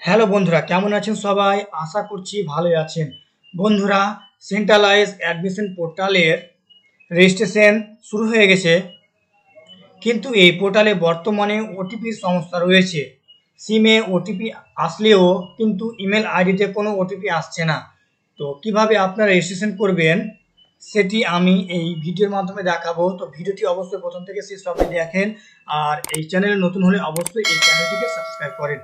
Hello বন্ধুরা, কেমন আছেন সবাই? আশা করছি ভালোই আছেন। বন্ধুরা সেন্ট্রালাইজ অ্যাডমিশন পোর্টালের রেজিস্ট্রেশন শুরু হয়ে গেছে। কিন্তু এই পোর্টালে বর্তমানে ওটিপির সমস্যা রয়েছে। সিমে ওটিপি আসলেও কিন্তু ইমেল আইডিতে কোনো ওটিপি আসছে না। তো কীভাবে আপনারা রেজিস্ট্রেশন করবেন, সেটি আমি এই ভিডিওর মাধ্যমে দেখাবো। তো ভিডিওটি অবশ্যই প্রথম থেকে শেষ অবধি দেখেন। আর এই চ্যানেলে নতুন হলে অবশ্যই এই চ্যানেলটিকে সাবস্ক্রাইব করেন।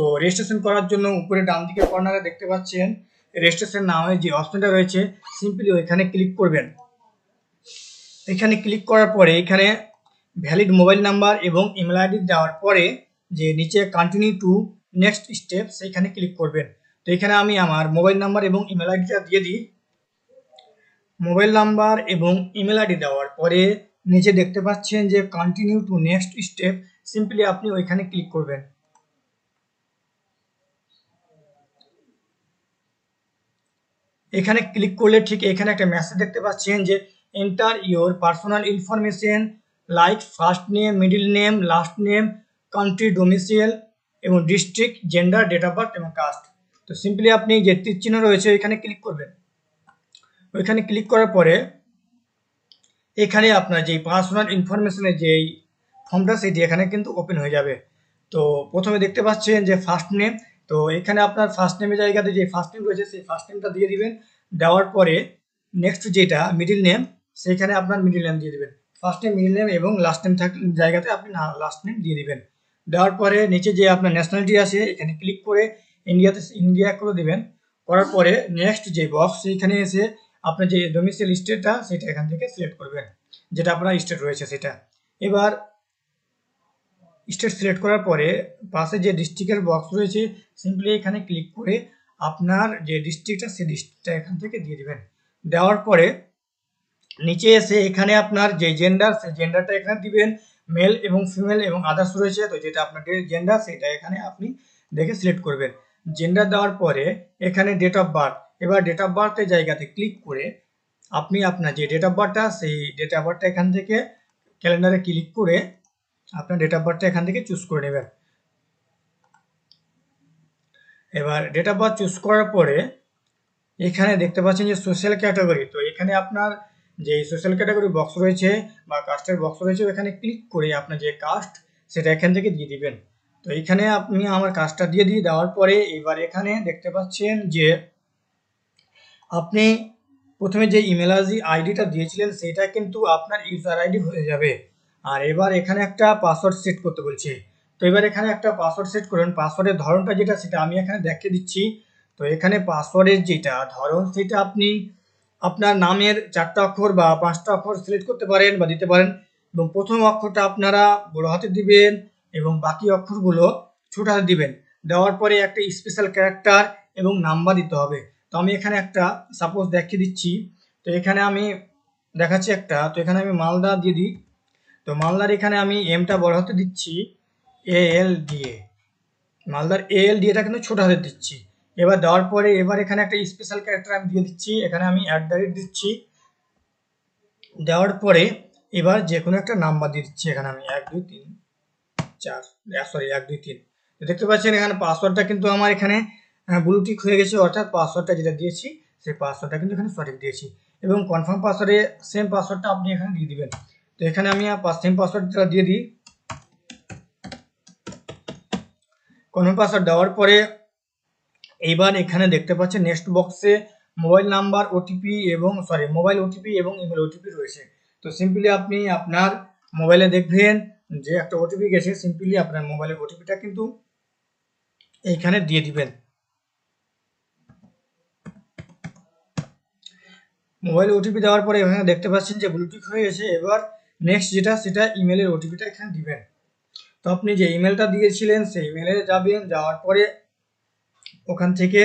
তো রেজিস্ট্রেশন করার জন্য উপরে ডান দিকে কর্নারে দেখতে পাচ্ছেন রেজিস্ট্রেশন নামে যে অপশনটা রয়েছে সিম্পলি ওইখানে ক্লিক করবেন। এখানে ক্লিক করার পরে এখানে ভ্যালিড মোবাইল নাম্বার এবং ইমেল আইডি দেওয়ার পরে যে নিচে কন্টিনিউ টু নেক্সট স্টেপ সেইখানে ক্লিক করবেন। তো এখানে আমি আমার মোবাইল নাম্বার এবং ইমেল আইডিটা দিয়ে দিই। মোবাইল নাম্বার এবং ইমেল আইডি দেওয়ার পরে নিচে দেখতে পাচ্ছেন যে continue to next step simply আপনি ওইখানে ক্লিক করবেন। এখানে ক্লিক করলে ঠিক এখানে একটা মেসেজ দেখতে পাচ্ছেন যে enter your personal information like first name middle name last name country domicile এবং district gender date of birth এবং কাস্ট তো সিম্পলি আপনি যে তীর চিহ্ন রয়েছে ওইখানে ক্লিক করবেন। ওইখানে ক্লিক করার পরে এখানে আপনার যেই পার্সোনাল ইনফরমেশনের যেই ফর্মটা সেটি এখানে কিন্তু ওপেন হয়ে যাবে। তো প্রথমে দেখতে পাচ্ছেন যে ফার্স্ট নেম তো এখানে আপনার ফার্স্ট নেমের জায়গাতে যে ফার্স্ট নেম রয়েছে, সেই ফার্স্ট নেমটা দিয়ে দিবেন। দেওয়ার পরে নেক্সট যেটা মিডিল নেম সেখানে আপনার মিডিল নেম দিয়ে দিবেন। ফার্স্ট নেম মিডিল নেম এবং লাস্ট নেম থাক জায়গাতে আপনি লাস্ট নেম দিয়ে দিবেন। দেওয়ার পরে নিচে যে আপনার ন্যাশনালিটি আছে, এখানে ক্লিক করে ইন্ডিয়াতে ইন্ডিয়া করে দিবেন। করার পরে নেক্সট যে বক্স সেইখানে এসে আপনার যে ডোমিসিয়াল স্টেটটা সেটা এখান থেকে সিলেক্ট করবেন। যেটা আপনার স্টেট রয়েছে, সেটা। এবার স্টেট সিলেক্ট করার পরে পাশে যে ডিস্ট্রিক্টের বক্স রয়েছে সিম্পলি এখানে ক্লিক করে আপনার যে ডিস্ট্রিক্টটা সেই ডিস্ট্রিক্টটা এখান থেকে দিয়ে দেবেন। দেওয়ার পরে নিচে এসে এখানে আপনার যে জেন্ডার সেই জেন্ডারটা এখানে দিবেন। মেল এবং ফিমেল এবং আদার্স রয়েছে, তো যেটা আপনার জেন্ডার সেটা এখানে আপনি দেখে সিলেক্ট করবেন। জেন্ডার দেওয়ার পরে এখানে ডেট অফ বার্থ এবার ডেট অফ বার্থের জায়গাতে ক্লিক করে আপনি আপনার যে ডেট অফ বার্থটা সেই ডেট অফ বার্থটা এখান থেকে ক্যালেন্ডারে ক্লিক করে আপনার ডেট অফ বার্থটা এখান থেকে চুজ করে নেবেন। এবার ডেট অফ বার্থ চুজ করার পরে এখানে দেখতে পাচ্ছেন যে সোশ্যাল ক্যাটাগরি তো এখানে আপনার যে সোশ্যাল ক্যাটাগরি বক্স রয়েছে বা কাস্টের বক্স রয়েছে এখানে ক্লিক করে আপনার যে কাস্ট সেটা এখান থেকে দিয়ে দিবেন। তো এখানে আপনি আমার কাজটা দিয়ে দিয়ে দেওয়ার পরে এবার এখানে দেখতে পাচ্ছেন যে আপনি প্রথমে যে ইমেল আইডিটা দিয়েছিলেন, সেটা কিন্তু আপনার ইউজার আইডি হয়ে যাবে। আর এবার এখানে একটা পাসওয়ার্ড সেট করতে বলছে। তো এবার এখানে একটা পাসওয়ার্ড সেট করুন। পাসওয়ার্ডের ধরনটা যেটা, সেটা আমি এখানে দেখিয়ে দিচ্ছি। তো এখানে পাসওয়ার্ডের যেটা ধরন, সেটা আপনি আপনার নামের চারটা অক্ষর বা পাঁচটা অক্ষর সিলেক্ট করতে পারেন বা দিতে পারেন এবং প্রথম অক্ষরটা আপনারা বড় হাতে দিবেন এবং বাকি অক্ষরগুলো ছোট হাতে দিবেন। দেওয়ার পরে একটা স্পেশাল ক্যারেক্টার এবং নাম্বার দিতে হবে। তো আমি এখানে একটা সাপোজ দেখিয়ে দিচ্ছি। তো এখানে আমি দেখাচ্ছি একটা। তো এখানে আমি মালদা দিয়ে দিই। তো মালদার এখানে আমি এমটা বড় হাতে দিচ্ছি এ এল ডিএ মালদার এ এল ডিএটা কিন্তু ছোট হাতে দিচ্ছি। এবার দেওয়ার পরে এবার এখানে একটা স্পেশাল ক্যারেক্টার আমি দিয়ে দিচ্ছি, এখানে আমি অ্যাট দ্য রেট দিচ্ছি। দেওয়ার পরে এবার যে কোনো একটা নাম্বার দিয়ে দিচ্ছি, এখানে আমি এক, দুই, তিন, চার সরি এক, দুই, তিন। দেখতে পাচ্ছেন এখানে পাসওয়ার্ডটা কিন্তু আমার এখানে ব্লুটিক হয়ে গেছে, অর্থাৎ পাসওয়ার্ডটা যেটা দিয়েছি, সেই পাসওয়ার্ডটা কিন্তু এখানে সঠিক দিয়েছি। এবং কনফার্ম পাসওয়ার্ডে সেম পাসওয়ার্ডটা আপনি এখানে দিয়ে দিবেন। তো এখানে আমি সেম পাসওয়ার্ডটা দিয়ে দিই। কনফার্ম পাসওয়ার্ড দেওয়ার পরে এইবার এখানে দেখতে পাচ্ছেন নেক্সট বক্সে মোবাইল নাম্বার ওটিপি এবং সরি মোবাইল ওটিপি এবং ইমেল ওটিপি রয়েছে। তো সিম্পলি আপনি আপনার মোবাইলে দেখবেন যে একটা ওটিপি গেছে, সিম্পলি আপনার মোবাইলের ওটিপিটা কিন্তু এইখানে দিয়ে দিবেন। মোবাইলে ওটিপি দেওয়ার পরে এখানে দেখতে পাচ্ছেন যে ব্লুটুথ হয়ে গেছে। এবার নেক্সট যেটা, সেটা ইমেলের ওটিপিটা এখানে দিবেন। তো আপনি যে ইমেলটা দিয়েছিলেন, সেই ইমেলে যাবেন, যাওয়ার পরে ওখান থেকে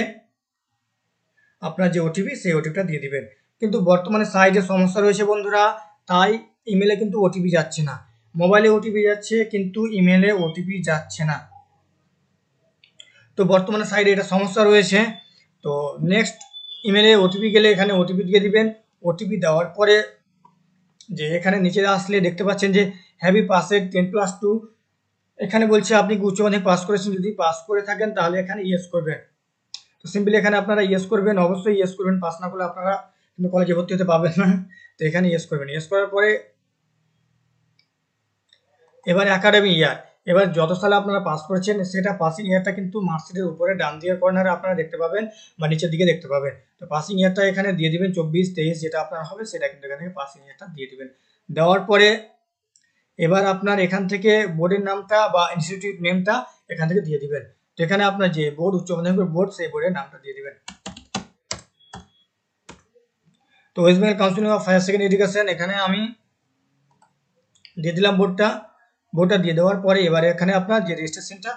আপনার যে ওটিপি সেই ওটিপিটা দিয়ে দিবেন। কিন্তু বর্তমানে সাইডে সমস্যা রয়েছে বন্ধুরা, তাই ইমেলে কিন্তু ওটিপি যাচ্ছে না। মোবাইলে ওটিপি যাচ্ছে, কিন্তু ইমেলে ওটিপি যাচ্ছে না। তো বর্তমানে সাইডে এটা সমস্যা রয়েছে। তো নেক্সট ইমেলে ওটিপি গেলে এখানে ওটিপি দিয়ে দিবেন। ওটিপি দেওয়ার পরে যে এখানে নিচে আসলে দেখতে পাচ্ছেন যে হ্যাভি পাসের টেন প্লাস টু এখানে বলছে আপনি উচ্চ মাধ্যমিক পাস করেছেন, যদি পাস করে থাকেন তাহলে এখানে ইয়েস করবেন। তো সিম্পলি এখানে আপনারা ইয়েস করবেন, অবশ্যই ইয়েস করবেন পাস না করলে আপনারা কিন্তু কলেজে ভর্তি হতে পারবেন না। তো এখানে ইয়েস করবেন। ইয়েস করার পরে এবার একাডেমি ইয়ার এবার যত সালে আপনারা পাস করেছেন, সেটা পাসিং ইয়ারটা কিন্তু মার্কশিটের উপরে ডান দিকের কর্নারে আপনারা দেখতে পাবেন বা নিচের দিকে দেখতে পাবেন। তো পাসিং ইয়ারটা এখানে দিয়ে দিবেন চব্বিশ, তেইশ যেটা আপনার হবে, সেটা কিন্তু এখান থেকে পাসিং ইয়ারটা দিয়ে দিবেন। দেওয়ার পরে এবার আপনার এখান থেকে বোর্ডের নামটা বা ইনস্টিটিউট নেমটা এখান থেকে দিয়ে দিবেন। তো এখানে আপনার যে বোর্ড উচ্চ মাধ্যমিক বোর্ড সেই বোর্ডের নামটা দিয়ে দিবেন। তো West Bengal council of higher secondary education এখানে আমি দিয়ে দিলাম বোর্ডটা বোর্ডটা দিয়ে দেওয়ার পরে এবারে এখানে আপনার যে রেজিস্ট্রেশনটা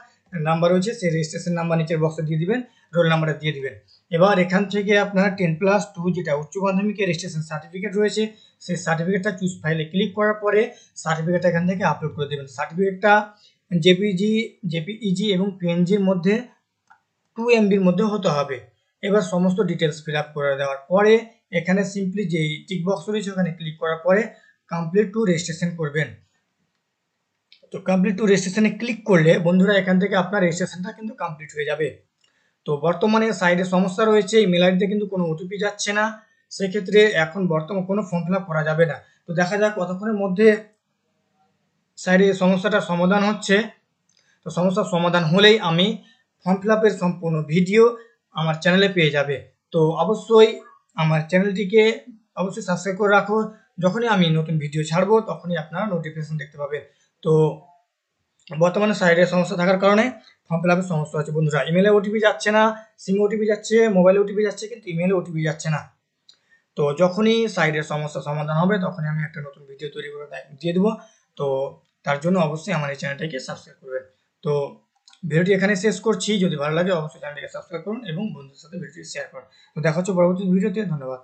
নাম্বার রয়েছে, সেই রেজিস্ট্রেশন নাম্বার নিচের বক্সে দিয়ে দিবেন রোল নাম্বারটা দিয়ে দিবেন। এবার এখান থেকে আপনার টেন প্লাস টু যেটা উচ্চ মাধ্যমিকের রেজিস্ট্রেশন সার্টিফিকেট রয়েছে, সেই সার্টিফিকেটটা চুজ ফাইলে ক্লিক করার পরে সার্টিফিকেটটা এখান থেকে আপলোড করে দেবেন। সার্টিফিকেটটা জেপিজি জেপিইজি এবং পিএনজির মধ্যে টু এমবির মধ্যে হতে হবে। এবার সমস্ত ডিটেলস ফিল আপ করে দেওয়ার পরে এখানে সিম্পলি যে টিক বক্স রয়েছে ওখানে ক্লিক করার পরে কমপ্লিট টু রেজিস্ট্রেশন করবেন। তো কমপ্লিট টু রেজিস্ট্রেশনে ক্লিক করলে বন্ধুরা এখান থেকে আপনার রেজিস্ট্রেশনটা কিন্তু কমপ্লিট হয়ে যাবে। তো বর্তমানে সাইডে সমস্যা রয়েছে ইমেল আইডিতে কিন্তু কোনো ওটিপি যাচ্ছে না। সেক্ষেত্রে এখন বর্তমানে কোনো ফর্ম ফিল করা যাবে না। তো দেখা যাক কতক্ষণের মধ্যে সাইডে সমস্যাটার সমাধান হচ্ছে। তো সমস্যার সমাধান হলেই আমি ফর্ম ফিল সম্পূর্ণ ভিডিও আমার চ্যানেলে পেয়ে যাবে। তো অবশ্যই আমার চ্যানেলটিকে অবশ্যই সাবস্ক্রাইব করে রাখো। যখনই আমি নতুন ভিডিও ছাড়বো, তখনই আপনারা নোটিফিকেশন দেখতে পাবেন। তো বর্তমানে সাইডের সমস্যা থাকার কারণে ফর্ম ফিল আপের সমস্যা আছে বন্ধুরা ইমেলে ওটিপি যাচ্ছে না সিম ওটিপি যাচ্ছে মোবাইলে ওটিপি যাচ্ছে, কিন্তু ইমেলে ওটিপি যাচ্ছে না। তো যখনই সাইডের সমস্যা সমাধান হবে, তখনই আমি একটা নতুন ভিডিও তৈরি করে দিয়ে দেবো। তো তার জন্য অবশ্যই আমার এই চ্যানেলটাকে সাবস্ক্রাইব করবেন। তো ভিডিওটি এখানে শেষ করছি। যদি ভালো লাগে, অবশ্যই চ্যানেলটিকে সাবস্ক্রাইব করুন এবং বন্ধুদের সাথে ভিডিওটি শেয়ার করুন। তো দেখা হচ্ছে পরবর্তী ভিডিওতে ধন্যবাদ।